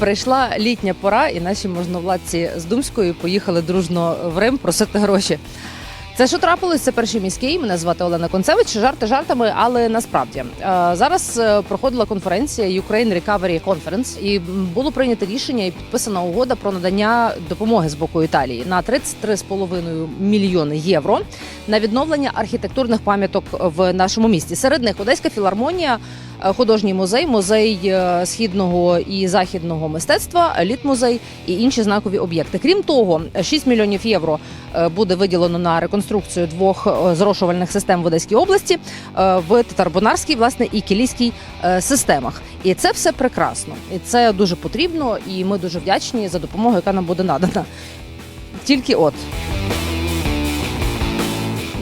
Прийшла літня пора, і наші можновладці з Думської поїхали дружно в Рим просити гроші. Це що трапилось? Це перший міський. Мене звати Олена Концевич. Жарти жартами, але насправді Е, зараз е, проходила конференція Ukraine Recovery Conference, і було прийнято рішення і підписана угода про надання допомоги з боку Італії на 33,5 мільйони євро на відновлення архітектурних пам'яток в нашому місті. Серед них Одеська філармонія, художній музей, музей е, східного і західного мистецтва, літмузей і інші знакові об'єкти. Крім того, 6 мільйонів євро е, буде виділено на реконструкцію двох е, зрошувальних систем в Одеській області е, в Татарбунарській, власне, і Кілійській е, системах. І це все прекрасно, і це дуже потрібно. І ми дуже вдячні за допомогу, яка нам буде надана. Тільки от.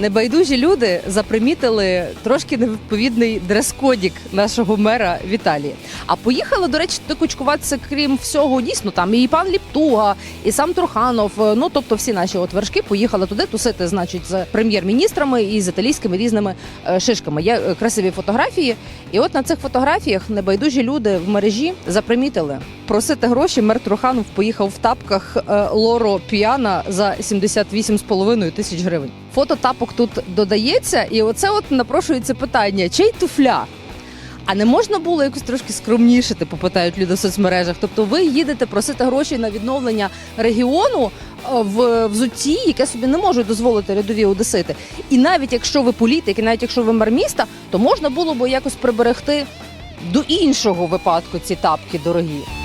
Небайдужі люди запримітили трошки невідповідний дрес-кодік нашого мера Віталії. А поїхали, до речі, кучкуватися, крім всього, дійсно там і пан Ліптуга, і сам Труханов. е, Ну тобто всі наші от вершки поїхали туди тусити, значить, з прем'єр-міністрами і з італійськими різними е, шишками. Є е, красиві фотографії. І от на цих фотографіях небайдужі люди в мережі запримітили. Просити гроші мер Труханов поїхав в тапках е, Лоро Піана за 78,5 тисяч гривень. Фото тапок тут додається, і оце от напрошується питання: чий туфля? А не можна було якось трошки скромніше, типу, питають люди в соцмережах. Тобто ви їдете просити гроші на відновлення регіону е, в взутті, яке собі не можуть дозволити рядові одесити. І навіть якщо ви політик, і навіть якщо ви мер міста, то можна було би якось приберегти до іншого випадку ці тапки дорогі.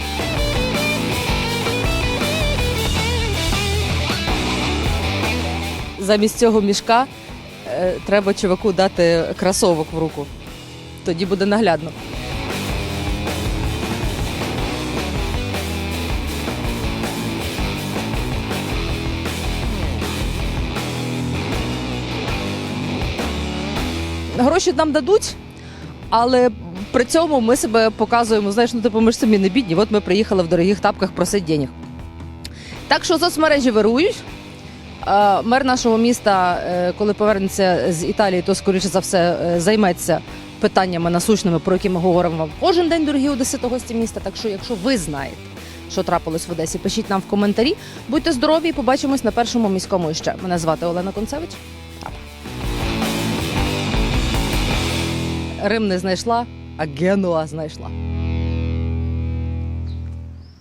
Замість цього мішка е, треба чуваку дати кросовок в руку. Тоді буде наглядно. Гроші нам дадуть, але при цьому ми себе показуємо, знаєш, ну типу ми ж самі не бідні. От ми приїхали в дорогих тапках просити денег. Так що соцмережі вирують. Е, Мер нашого міста, е, коли повернеться з Італії, то скоріше за все е, займеться питаннями насущними, про які ми говоримо вам кожен день, дорогі одесити, гості міста. Так що, якщо ви знаєте, що трапилось в Одесі, пишіть нам в коментарі. Будьте здорові і побачимось на першому міському іще. Мене звати Олена Концевич. Рим не знайшла, а Генуа знайшла.